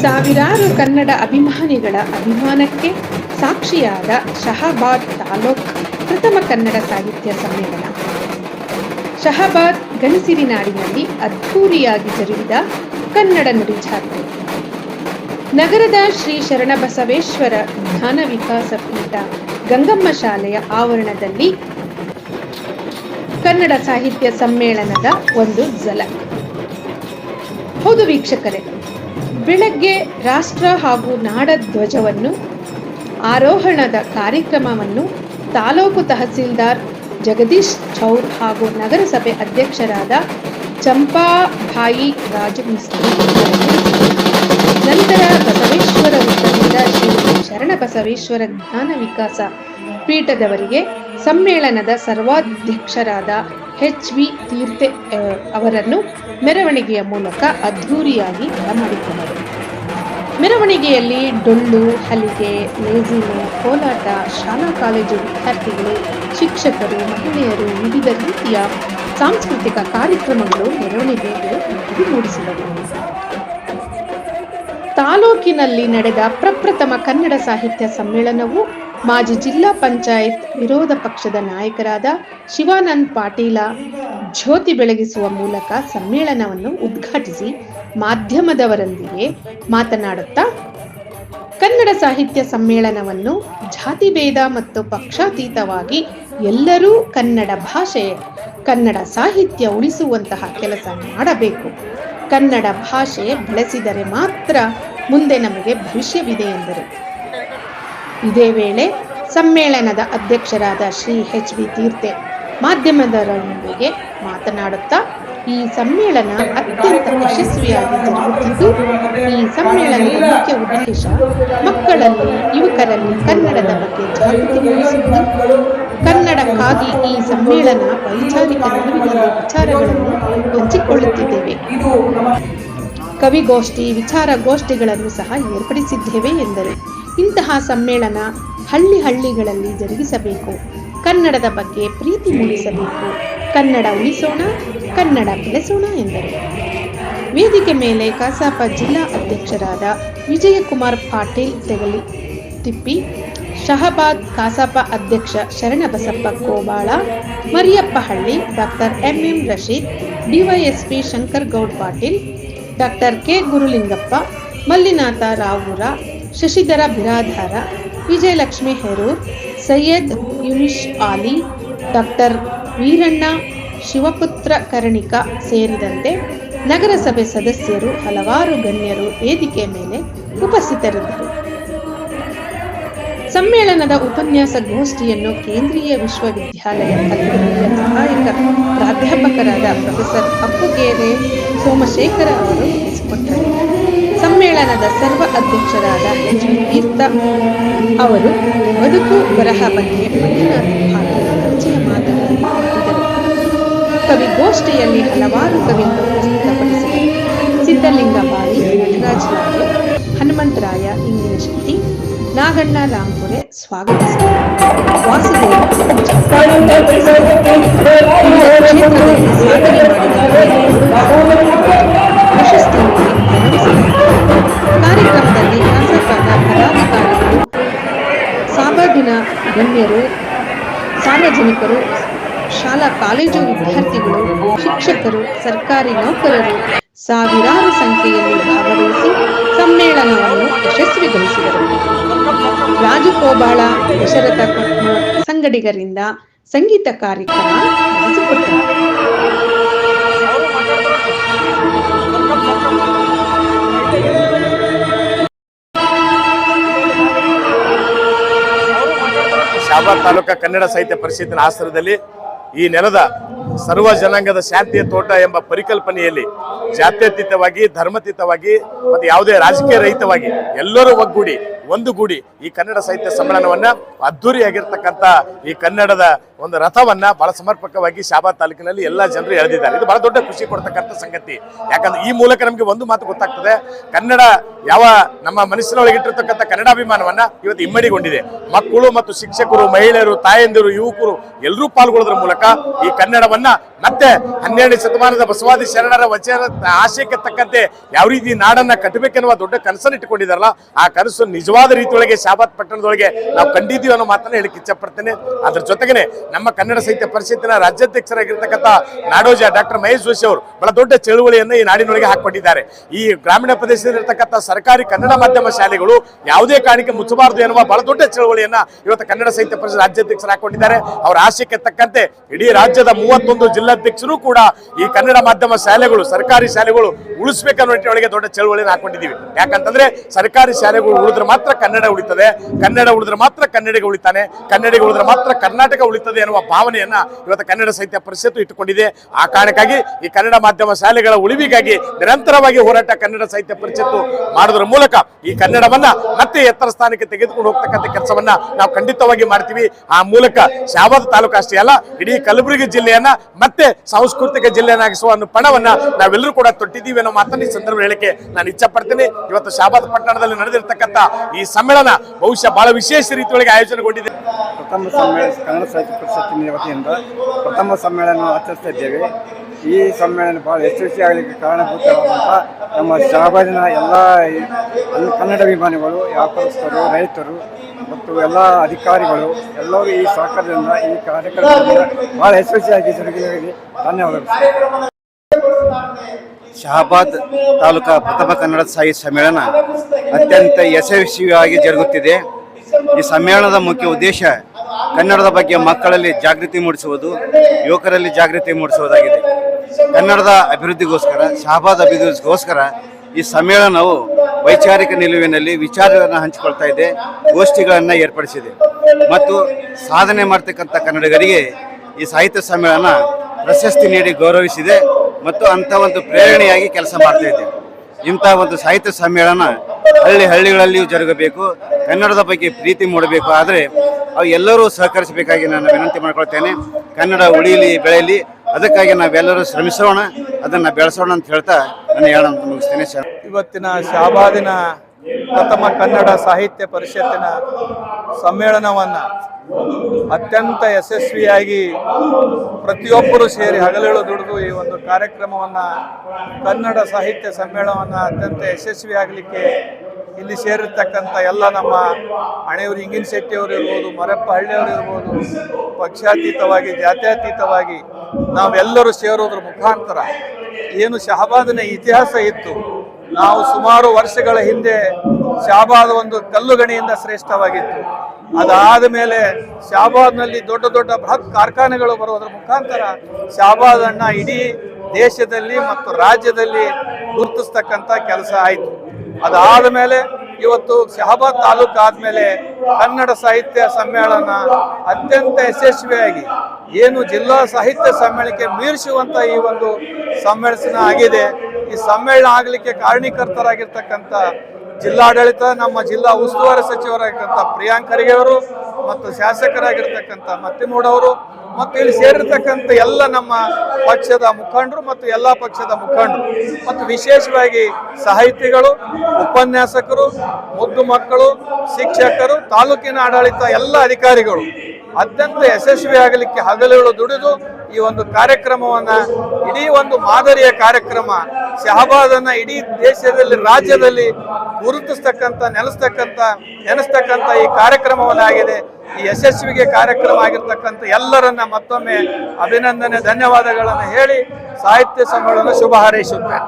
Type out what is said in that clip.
ಸಾವಿರಾರು ಕನ್ನಡ ಅಭಿಮಾನಿಗಳ ಅಭಿಮಾನಕ್ಕೆ ಸಾಕ್ಷಿಯಾದ ಶಹಾಬಾದ್ ತಾಲೂಕ್ ಪ್ರಥಮ ಕನ್ನಡ ಸಾಹಿತ್ಯ ಸಮ್ಮೇಳನ. ಶಹಾಬಾದ್ ಗಣಸಿರಿನಾಡಿನಲ್ಲಿ ಅದ್ಧೂರಿಯಾಗಿ ಜರುಗಿದ ಕನ್ನಡ ನುಡಿ ಜಾತ್ರೆ ನಗರದ ಶ್ರೀ ಶರಣಬಸವೇಶ್ವರ ಜ್ಞಾನ ವಿಕಾಸ ಪೀಠ ಗಂಗಮ್ಮ ಶಾಲೆಯ ಆವರಣದಲ್ಲಿ ಕನ್ನಡ ಸಾಹಿತ್ಯ ಸಮ್ಮೇಳನದ ಒಂದು ಝಲಕ್ ಹೌದು ವೀಕ್ಷಕರೇ, ಬೆಳಗ್ಗೆ ರಾಷ್ಟ್ರ ಹಾಗೂ ನಾಡ ಧ್ವಜವನ್ನು, ಆರೋಹಣದ ಕಾರ್ಯಕ್ರಮವನ್ನು ತಾಲೂಕು ತಹಸೀಲ್ದಾರ್ ಜಗದೀಶ್ ಚೌರ್ ಹಾಗೂ ನಗರಸಭೆ ಅಧ್ಯಕ್ಷರಾದ ಚಂಪಾಭಾಯಿ ರಾಜಮಿಸ್ತ್ರಿ. ನಂತರ ಬಸವೇಶ್ವರ ವೃತ್ತದಿಂದ ಶ್ರೀ ಶರಣ ಬಸವೇಶ್ವರ ಜ್ಞಾನ ವಿಕಾಸ ಪೀಠದವರಿಗೆ ಸಮ್ಮೇಳನದ ಸರ್ವಾಧ್ಯಕ್ಷರಾದ ಎಚ್ ವಿ ತೀರ್ಥೆ ಅವರನ್ನು ಮೆರವಣಿಗೆಯ ಮೂಲಕ ಅದ್ಧೂರಿಯಾಗಿ ಬರಮಾಡಿಕೊಂಡರು ಮೆರವಣಿಗೆಯಲ್ಲಿ ಡೊಳ್ಳು, ಹಲಿಗೆ ಲೇಜಿನು ಕೋಲಾಟ, ಶಾಲಾ ಕಾಲೇಜು ವಿದ್ಯಾರ್ಥಿಗಳು, ಶಿಕ್ಷಕರು, ಮಹಿಳೆಯರು ವಿವಿಧ ರೀತಿಯ ಸಾಂಸ್ಕೃತಿಕ ಕಾರ್ಯಕ್ರಮಗಳು ಮೆರವಣಿಗೆಗೆ ಮೂಡಿಸಿದರು ತಾಲೂಕಿನಲ್ಲಿ ನಡೆದ ಪ್ರಪ್ರಥಮ ಕನ್ನಡ ಸಾಹಿತ್ಯ ಸಮ್ಮೇಳನವು ಮಾಜಿ ಜಿಲ್ಲಾ ಪಂಚಾಯತ್ ವಿರೋಧ ಪಕ್ಷದ ನಾಯಕರಾದ ಶಿವಾನಂದ್ ಪಾಟೀಲ ಜ್ಯೋತಿ ಬೆಳಗಿಸುವ ಮೂಲಕ ಸಮ್ಮೇಳನವನ್ನು ಉದ್ಘಾಟಿಸಿ ಮಾಧ್ಯಮದವರೊಂದಿಗೆ ಮಾತನಾಡುತ್ತಾ ಕನ್ನಡ ಸಾಹಿತ್ಯ ಸಮ್ಮೇಳನವನ್ನು ಜಾತಿಭೇದ ಮತ್ತು ಪಕ್ಷಾತೀತವಾಗಿ ಎಲ್ಲರೂ ಕನ್ನಡ ಭಾಷೆ, ಕನ್ನಡ ಸಾಹಿತ್ಯ ಉಳಿಸುವಂತಹ ಕೆಲಸ ಮಾಡಬೇಕು. ಕನ್ನಡ ಭಾಷೆ ಬಳಸಿದರೆ ಮಾತ್ರ ಮುಂದೆ ನಮಗೆ ಭವಿಷ್ಯವಿದೆ ಎಂದರು. ಇದೇ ವೇಳೆ ಸಮ್ಮೇಳನದ ಅಧ್ಯಕ್ಷರಾದ ಶ್ರೀ ಎಚ್ ವಿ ತೀರ್ಥೆ ಮಾಧ್ಯಮದರೊಂದಿಗೆ ಮಾತನಾಡುತ್ತಾ, ಈ ಸಮ್ಮೇಳನ ಅತ್ಯಂತ ಯಶಸ್ವಿಯಾಗಿ ಜರುಗುತ್ತಿದ್ದು ಈ ಸಮ್ಮೇಳನದ ಮುಖ್ಯ ಉದ್ದೇಶ ಮಕ್ಕಳಲ್ಲಿ ಯುವಕರಲ್ಲಿ ಕನ್ನಡದ ಬಗ್ಗೆ ಜಾಗೃತಿ ಮೂಡಿಸುವುದು. ಕನ್ನಡಕ್ಕಾಗಿ ಈ ಸಮ್ಮೇಳನ ವೈಚಾರಿಕ ನಿಲುವಿನಲ್ಲಿ ವಿಚಾರಗಳನ್ನು ಹಂಚಿಕೊಳ್ಳುತ್ತಿದ್ದೇವೆ. ಕವಿಗೋಷ್ಠಿ ವಿಚಾರಗೋಷ್ಠಿಗಳನ್ನು ಸಹ ಏರ್ಪಡಿಸಿದ್ದೇವೆ ಎಂದರು. ಇಂತಹ ಸಮ್ಮೇಳನ ಹಳ್ಳಿ ಹಳ್ಳಿಗಳಲ್ಲಿ ಜರುಗಿಸಬೇಕು. ಕನ್ನಡದ ಬಗ್ಗೆ ಪ್ರೀತಿ ಮೂಡಿಸಬೇಕು. ಕನ್ನಡ ಉಳಿಸೋಣ, ಕನ್ನಡ ಬೆಳೆಸೋಣ ಎಂದರು. ವೇದಿಕೆ ಮೇಲೆ ಕಸಾಪ ಜಿಲ್ಲಾ ಅಧ್ಯಕ್ಷರಾದ ವಿಜಯಕುಮಾರ್ ಪಾಟೀಲ್ ತೆಗಲಿ, ತಿಪ್ಪಿ ಶಹಬಾದ್ ಕಸಾಪ ಅಧ್ಯಕ್ಷ Sharanabasappa Kobal, Mariyappahalli, doctor M M Rasheed, DYSP Shankar Goud Patil, doctor K Gurulingappa, Mallinath Ravoor, Shashidhar Biradar Vijayalakshmi Herur, Syed Yunish Ali, doctor Veeranna, Shivaputra Karnika ಸೇರಿದಂತೆ ನಗರಸಭೆ ಸದಸ್ಯರು ಹಲವಾರು ಗಣ್ಯರು ವೇದಿಕೆ ಮೇಲೆ ಉಪಸ್ಥಿತರಿದ್ದರು. ಸಮ್ಮೇಳನದ ಉಪನ್ಯಾಸ ಗೋಷ್ಠಿಯನ್ನು ಕೇಂದ್ರೀಯ ವಿಶ್ವವಿದ್ಯಾಲಯ ಕಲಬುರಗಿಯ ಸಹಾಯಕ ಪ್ರಾಧ್ಯಾಪಕರಾದ ಪ್ರೊಫೆಸರ್ ಅಪ್ಪುಗೇರೆ ಸೋಮಶೇಖರ ಅವರು ನಡೆಸಿಕೊಟ್ಟರು ಸಮ್ಮೇಳನದ ಸರ್ವ ಅಧ್ಯಕ್ಷರಾದ ಎಚ್ ಅವರು ಬದುಕು ಬರಹ ಬಗ್ಗೆ ಮಂಜುನಾಥ ಕವಿಗೋಷ್ಠಿಯಲ್ಲಿ ಹಲವಾರು ಕವಿಗಳು ಪ್ರಸ್ತುತಪಡಿಸಿದರು ಸಿದ್ಧಲಿಂಗ ನಟರಾಜ್ ಹನುಮಂತರಾಯ ಇಂಗಿನ ಶೆಟ್ಟಿ ನಾಗಣ್ಣ ರಾಂಪುರೆ ಸ್ವಾಗತಿಸಿದರು ಕಾರ್ಯಕ್ರಮದಲ್ಲಿ ಶಾಸಕರ ಪದಾಧಿಕಾರಿಗಳು ಸಾಮಾಜಿನ ಗಣ್ಯರು ಸಾರ್ವಜನಿಕರು, ಶಾಲಾ ಕಾಲೇಜು ವಿದ್ಯಾರ್ಥಿಗಳು, ಶಿಕ್ಷಕರು, ಸರ್ಕಾರಿ ನೌಕರರು ಸಾವಿರಾರು ಸಂಖ್ಯೆಯಲ್ಲಿ ಭಾಗವಹಿಸಿ ಸಮ್ಮೇಳನವನ್ನು ಯಶಸ್ವಿಗೊಳಿಸಿದರು. ರಾಜಕೋಬಾಳ ದಶರಥ ಸಂಗಡಿಗರಿಂದ ಸಂಗೀತ ಕಾರ್ಯಕ್ರಮ ನಡೆಸಿಕೊಟ್ಟರು. ಶಾಬಾದ್ ತಾಲೂಕಾ ಕನ್ನಡ ಸಾಹಿತ್ಯ ಪರಿಷತ್ತಿನ ಆಶ್ರಯದಲ್ಲಿ ಈ ನೆಲದ ಸರ್ವ ಜನಾಂಗದ ಶಾಂತಿಯ ತೋಟ ಎಂಬ ಪರಿಕಲ್ಪನೆಯಲ್ಲಿ ಜಾತ್ಯತೀತವಾಗಿ, ಧರ್ಮತೀತವಾಗಿ ಮತ್ತು ಯಾವುದೇ ರಾಜಕೀಯ ರಹಿತವಾಗಿ ಎಲ್ಲರೂ ಒಗ್ಗೂಡಿ ಒಂದು ಗೂಡಿ ಈ ಕನ್ನಡ ಸಾಹಿತ್ಯ ಸಮ್ಮೇಳನವನ್ನು ಅದ್ಧೂರಿಯಾಗಿರ್ತಕ್ಕಂಥ ಈ ಕನ್ನಡದ ಒಂದು ರಥವನ್ನ ಬಹಳ ಸಮರ್ಪಕವಾಗಿ ಶಾಬಾದ್ ತಾಲೂಕಿನಲ್ಲಿ ಎಲ್ಲ ಜನರು ಎಳೆದಿದ್ದಾರೆ. ಇದು ಬಹಳ ದೊಡ್ಡ ಖುಷಿ ಕೊಡ್ತಕ್ಕಂಥ ಸಂಗತಿ. ಯಾಕಂದ್ರೆ ಈ ಮೂಲಕ ನಮಗೆ ಒಂದು ಮಾತು ಗೊತ್ತಾಗ್ತದೆ. ಕನ್ನಡ ಯಾವ ನಮ್ಮ ಮನಸ್ಸಿನೊಳಗೆ ಇಟ್ಟಿರ್ತಕ್ಕಂಥ ಕನ್ನಡಾಭಿಮಾನವನ್ನ ಇವತ್ತು ಇಮ್ಮಡಿಗೊಂಡಿದೆ. ಮಕ್ಕಳು ಮತ್ತು ಶಿಕ್ಷಕರು, ಮಹಿಳೆಯರು, ತಾಯಂದಿರು, ಯುವಕರು ಎಲ್ಲರೂ ಪಾಲ್ಗೊಳ್ಳೋದ್ರ ಮೂಲಕ ಈ ಕನ್ನಡವನ್ನ ಮತ್ತೆ ಹನ್ನೆರಡನೇ ಶತಮಾನದ ಬಸವಾದಿ ಶರಣರ ವಚನ ಆಶಯಕ್ಕೆ ತಕ್ಕಂತೆ ಯಾವ ರೀತಿ ನಾಡನ್ನ ಕಟ್ಟಬೇಕೆನ್ನುವ ದೊಡ್ಡ ಕನಸನ್ನು ಇಟ್ಟುಕೊಂಡಿದಾರಲ್ಲ ಆ ಕನಸು ನಿಜವಾದ ರೀತಿಯೊಳಗೆ ಶಾಬಾದ್ ಪಟ್ಟಣದೊಳಗೆ ನಾವು ಕಂಡಿದ್ದೀವಿ ಅನ್ನೋ ಮಾತನ್ನ ಹೇಳಿಕ್ಕೆ ಇಚ್ಛಪಡ್ತೇನೆ ಅದ್ರ ಜೊತೆಗೇನೆ ನಮ್ಮ ಕನ್ನಡ ಸಾಹಿತ್ಯ ಪರಿಷತ್ತಿನ ರಾಜ್ಯಾಧ್ಯಕ್ಷರಾಗಿರ್ತಕ್ಕಂಥ ನಾಡೋಜ ಡಾಕ್ಟರ್ ಮಹೇಶ್ ಜೋಶಿ ಅವರು ಬಹಳ ದೊಡ್ಡ ಚಳುವಳಿಯನ್ನು ಈ ನಾಡಿನೊಳಗೆ ಹಾಕೊಂಡಿದ್ದಾರೆ ಈ ಗ್ರಾಮೀಣ ಪ್ರದೇಶದಲ್ಲಿರ್ತಕ್ಕಂಥ ಸರ್ಕಾರಿ ಕನ್ನಡ ಮಾಧ್ಯಮ ಶಾಲೆಗಳು ಯಾವುದೇ ಕಾರಣಕ್ಕೆ ಮುಚ್ಚಬಾರದು ಎನ್ನುವ ಬಹಳ ದೊಡ್ಡ ಚಳುವಳಿಯನ್ನ ಇವತ್ತು ಕನ್ನಡ ಸಾಹಿತ್ಯ ಪರಿಷತ್ ರಾಜ್ಯಾಧ್ಯಕ್ಷರು ಹಾಕೊಂಡಿದ್ದಾರೆ ಅವರ ಆಶಯಕ್ಕೆ ತಕ್ಕಂತೆ ಇಡೀ ರಾಜ್ಯದ ಮೂವತ್ತೊಂದು ಜಿಲ್ಲಾಧ್ಯಕ್ಷರು ಕೂಡ ಈ ಕನ್ನಡ ಮಾಧ್ಯಮ ಶಾಲೆಗಳು, ಸರ್ಕಾರಿ ಶಾಲೆಗಳು ಉಳಿಸ್ಬೇಕನ್ನೋ ನಿಟ್ಟಿನೊಳಗೆ ದೊಡ್ಡ ಚಳುವಳಿಯನ್ನು ಹಾಕೊಂಡಿದ್ದೀವಿ ಯಾಕಂತಂದ್ರೆ ಸರ್ಕಾರಿ ಶಾಲೆಗಳು ಉಳಿದ್ರೆ ಮಾತ್ರ ಕನ್ನಡ ಉಳಿತದೆ, ಕನ್ನಡ ಉಳಿದ್ರೆ ಮಾತ್ರ ಕನ್ನಡಿಗ ಉಳಿತಾನೆ, ಕನ್ನಡಿಗ ಉಳಿದ್ರೆ ಮಾತ್ರ ಕರ್ನಾಟಕ ಉಳಿತದೆ ಅನ್ನುವ ಭಾವನೆಯನ್ನ ಇವತ್ತು ಕನ್ನಡ ಸಾಹಿತ್ಯ ಪರಿಷತ್ತು ಇಟ್ಟುಕೊಂಡಿದೆ. ಆ ಕಾರಣಕ್ಕಾಗಿ ಈ ಕನ್ನಡ ಮಾಧ್ಯಮ ಶಾಲೆಗಳ ಉಳಿವಿಗಾಗಿ ನಿರಂತರವಾಗಿ ಹೋರಾಟ ಕನ್ನಡ ಸಾಹಿತ್ಯ ಪರಿಷತ್ತು ಮಾಡೋದ್ರ ಮೂಲಕ ಈ ಕನ್ನಡವನ್ನ ಮತ್ತೆ ಎತ್ತರ ಸ್ಥಾನಕ್ಕೆ ತೆಗೆದುಕೊಂಡು ಹೋಗ್ತಕ್ಕಂಥ ಕೆಲಸವನ್ನ ನಾವು ಖಂಡಿತವಾಗಿ ಮಾಡ್ತೀವಿ. ಆ ಮೂಲಕ ಶಾಬಾದ್ ತಾಲೂಕು ಅಷ್ಟೇ ಅಲ್ಲ, ಇಡೀ ಕಲಬುರಗಿ ಜಿಲ್ಲೆಯನ್ನ ಮತ್ತೆ ಸಾಂಸ್ಕೃತಿಕ ಜಿಲ್ಲೆಯನ್ನಾಗಿಸುವ ಅನ್ನೋ ಪಣವನ್ನ ನಾವೆಲ್ಲರೂ ಕೂಡ ತೊಟ್ಟಿದ್ದೀವಿ ಅನ್ನೋ ಮಾತನ್ನ ಈ ಸಂದರ್ಭ ಹೇಳಿಕೆ ನಾನು ಇಚ್ಛೆ ಪಡ್ತೀನಿ ಇವತ್ತು ಶಾಬಾದ್ ಪಟ್ಟಣದಲ್ಲಿ ನಡೆದಿರ್ತಕ್ಕಂಥ ಈ ಸಮ್ಮೇಳನ ಬಹುಶಃ ಬಹಳ ವಿಶೇಷ ರೀತಿಯೊಳಗೆ ಆಯೋಜನೆಗೊಂಡಿದೆ. ಕನ್ನಡ ಸಾಹಿತ್ಯ ಪರಿಷತ್ತಿನ ವತಿಯಿಂದ ಪ್ರಥಮ ಸಮ್ಮೇಳನ ಆಚರಿಸ್ತಾ ಈ ಸಮ್ಮೇಳನ ಬಹಳ ಯಶಸ್ವಿಯಾಗಲಿಕ್ಕೆ ಕಾರಣಭೂತವಾದಂಥ ನಮ್ಮ ಶಹಬಾಜಿನ ಎಲ್ಲ ಕನ್ನಡ ಅಭಿಮಾನಿಗಳು, ವ್ಯಾಪಾರಸ್ಥರು, ರೈತರು ಮತ್ತು ಎಲ್ಲ ಅಧಿಕಾರಿಗಳು ಎಲ್ಲರೂ ಈ ಸಹಕಾರದಿಂದ ಈ ಕಾರ್ಯಕ್ರಮದಿಂದ ಬಹಳ ಯಶಸ್ವಿಯಾಗಿ ಜರುಗಿದ ಧನ್ಯವಾದಗಳು. ಶಹಾಬಾದ್ ತಾಲೂಕಾ ಪ್ರಥಮ ಕನ್ನಡ ಸಾಹಿತ್ಯ ಸಮ್ಮೇಳನ ಅತ್ಯಂತ ಯಶಸ್ವಿಯಾಗಿ ಜರುಗುತ್ತಿದೆ. ಈ ಸಮ್ಮೇಳನದ ಮುಖ್ಯ ಉದ್ದೇಶ ಕನ್ನಡದ ಬಗ್ಗೆ ಮಕ್ಕಳಲ್ಲಿ ಜಾಗೃತಿ ಮೂಡಿಸುವುದು, ಯುವಕರಲ್ಲಿ ಜಾಗೃತಿ ಮೂಡಿಸುವುದಾಗಿದೆ. ಕನ್ನಡದ ಅಭಿವೃದ್ಧಿಗೋಸ್ಕರ, ಶಹಬಾದ್ ಅಭಿವೃದ್ಧಿಗೋಸ್ಕರ ಈ ಸಮ್ಮೇಳನವು ವೈಚಾರಿಕ ನಿಲುವಿನಲ್ಲಿ ವಿಚಾರಗಳನ್ನು ಹಂಚಿಕೊಳ್ತಾ ಇದೆ, ಗೋಷ್ಠಿಗಳನ್ನು ಏರ್ಪಡಿಸಿದೆ. ಮತ್ತು ಸಾಧನೆ ಮಾಡ್ತಕ್ಕಂಥ ಕನ್ನಡಿಗರಿಗೆ ಈ ಸಾಹಿತ್ಯ ಸಮ್ಮೇಳನ ಪ್ರಶಸ್ತಿ ನೀಡಿ ಗೌರವಿಸಿದೆ ಮತ್ತು ಅಂಥ ಒಂದು ಪ್ರೇರಣೆಯಾಗಿ ಕೆಲಸ ಮಾಡ್ತಾ ಇದೆ. ಇಂಥ ಒಂದು ಸಾಹಿತ್ಯ ಸಮ್ಮೇಳನ ಹಳ್ಳಿ ಹಳ್ಳಿಗಳಲ್ಲಿಯೂ ಜರುಗಬೇಕು. ಕನ್ನಡದ ಬಗ್ಗೆ ಪ್ರೀತಿ ಮೂಡಬೇಕು. ಆದರೆ ಅವು ಎಲ್ಲರೂ ಸಹಕರಿಸಬೇಕಾಗಿ ನಾನು ವಿನಂತಿ ಮಾಡ್ಕೊಳ್ತೇನೆ. ಕನ್ನಡ ಉಳಿಯಲಿ ಬೆಳೆಯಲಿ ಅದಕ್ಕಾಗಿ ನಾವೆಲ್ಲರೂ ಶ್ರಮಿಸೋಣ. ಅದನ್ನು ಬೆಳೆಸೋಣ ಅಂತ ಹೇಳ್ತಾ ನಾನು ಹೇಳೋಣ ಮುಗಿಸ್ತೇನೆ. ಇವತ್ತಿನ ಶಾಬಾದಿನ ಪ್ರಥಮ ಕನ್ನಡ ಸಾಹಿತ್ಯ ಪರಿಷತ್ತಿನ ಸಮ್ಮೇಳನವನ್ನು ಅತ್ಯಂತ ಯಶಸ್ವಿಯಾಗಿ ಪ್ರತಿಯೊಬ್ಬರು ಸೇರಿ ಹಗಲೇಳು ದುಡಿದು ಈ ಒಂದು ಕಾರ್ಯಕ್ರಮವನ್ನು ಕನ್ನಡ ಸಾಹಿತ್ಯ ಸಮ್ಮೇಳನವನ್ನು ಅತ್ಯಂತ ಯಶಸ್ವಿಯಾಗಲಿಕ್ಕೆ ಇಲ್ಲಿ ಸೇರಿರ್ತಕ್ಕಂಥ ಎಲ್ಲ ನಮ್ಮ ಹಣೆಯವರು ಇಂಗಿನ ಶೆಟ್ಟಿಯವರು ಇರ್ಬೋದು, ಮರಪ್ಪ ಹಳ್ಳಿಯವರು ಇರ್ಬೋದು, ಪಕ್ಷಾತೀತವಾಗಿ, ಜಾತ್ಯತೀತವಾಗಿ ನಾವೆಲ್ಲರೂ ಸೇರೋದ್ರ ಮುಖಾಂತರ ಏನು ಶಹಬಾದನ ಇತಿಹಾಸ ಇತ್ತು ನಾವು ಸುಮಾರು ವರ್ಷಗಳ ಹಿಂದೆ ಶಾಬಾದ್ ಒಂದು ಕಲ್ಲುಗಣಿಯಿಂದ ಶ್ರೇಷ್ಠವಾಗಿತ್ತು. ಅದಾದ ಮೇಲೆ ಶಾಬಾದ್ನಲ್ಲಿ ದೊಡ್ಡ ದೊಡ್ಡ ಬೃಹತ್ ಕಾರ್ಖಾನೆಗಳು ಬರುವುದರ ಮುಖಾಂತರ ಶಾಬಾದ್ ಅಣ್ಣ ಇಡೀ ದೇಶದಲ್ಲಿ ಮತ್ತು ರಾಜ್ಯದಲ್ಲಿ ಗುರುತಿಸ್ತಕ್ಕಂಥ ಕೆಲಸ ಆಯಿತು. ಅದಾದ ಮೇಲೆ ಇವತ್ತು ಶಹಬಾದ್ ತಾಲೂಕು ಆದಮೇಲೆ ಕನ್ನಡ ಸಾಹಿತ್ಯ ಸಮ್ಮೇಳನ ಅತ್ಯಂತ ಯಶಸ್ವಿಯಾಗಿ ಏನು ಜಿಲ್ಲಾ ಸಾಹಿತ್ಯ ಸಮ್ಮೇಳನಕ್ಕೆ ಮೀರಿಸುವಂತ ಈ ಒಂದು ಸಮ್ಮೇಳನ ಆಗಿದೆ. ಈ ಸಮ್ಮೇಳನ ಆಗಲಿಕ್ಕೆ ಕಾರಣೀಕರ್ತರಾಗಿರ್ತಕ್ಕಂಥ ಜಿಲ್ಲಾಡಳಿತ, ನಮ್ಮ ಜಿಲ್ಲಾ ಉಸ್ತುವಾರಿ ಸಚಿವರಾಗಿರ್ತಕ್ಕಂಥ ಪ್ರಿಯಾಂಕ್ ಖರ್ಗೆ ಅವರು ಮತ್ತು ಶಾಸಕರಾಗಿರ್ತಕ್ಕಂಥ ಮತ್ತಿಮೂಡವರು ಮತ್ತು ಇಲ್ಲಿ ಸೇರಿರ್ತಕ್ಕಂಥ ಎಲ್ಲ ನಮ್ಮ ಪಕ್ಷದ ಮುಖಂಡರು ಮತ್ತು ಎಲ್ಲ ಪಕ್ಷದ ಮುಖಂಡರು ಮತ್ತು ವಿಶೇಷವಾಗಿ ಸಾಹಿತಿಗಳು, ಉಪನ್ಯಾಸಕರು, ಮುದ್ದು ಮಕ್ಕಳು, ಶಿಕ್ಷಕರು, ತಾಲೂಕಿನ ಆಡಳಿತ ಎಲ್ಲ ಅಧಿಕಾರಿಗಳು ಅತ್ಯಂತ ಯಶಸ್ವಿ ಆಗಲಿಕ್ಕೆ ಹಗಲುಗಳು ದುಡಿದು ಈ ಒಂದು ಕಾರ್ಯಕ್ರಮವನ್ನು, ಇಡೀ ಒಂದು ಮಾದರಿಯ ಕಾರ್ಯಕ್ರಮ ಶಹಬಾದನ್ನ ಇಡೀ ದೇಶದಲ್ಲಿ, ರಾಜ್ಯದಲ್ಲಿ ಗುರುತಿಸ್ತಕ್ಕಂಥ, ನೆಲೆಸ್ತಕ್ಕಂಥ, ನೆನೆಸ್ತಕ್ಕಂಥ ಈ ಕಾರ್ಯಕ್ರಮವನ್ನಾಗಿದೆ ಈ ಯಶಸ್ವಿಗೆ ಕಾರ್ಯಕ್ರಮ ಆಗಿರ್ತಕ್ಕಂಥ ಎಲ್ಲರನ್ನ ಮತ್ತೊಮ್ಮೆ ಅಭಿನಂದನೆ, ಧನ್ಯವಾದಗಳನ್ನು ಹೇಳಿ ಸಾಹಿತ್ಯ ಸಮ್ಮೇಳನ ಶುಭ ಹಾರೈಸುತ್ತೇನೆ.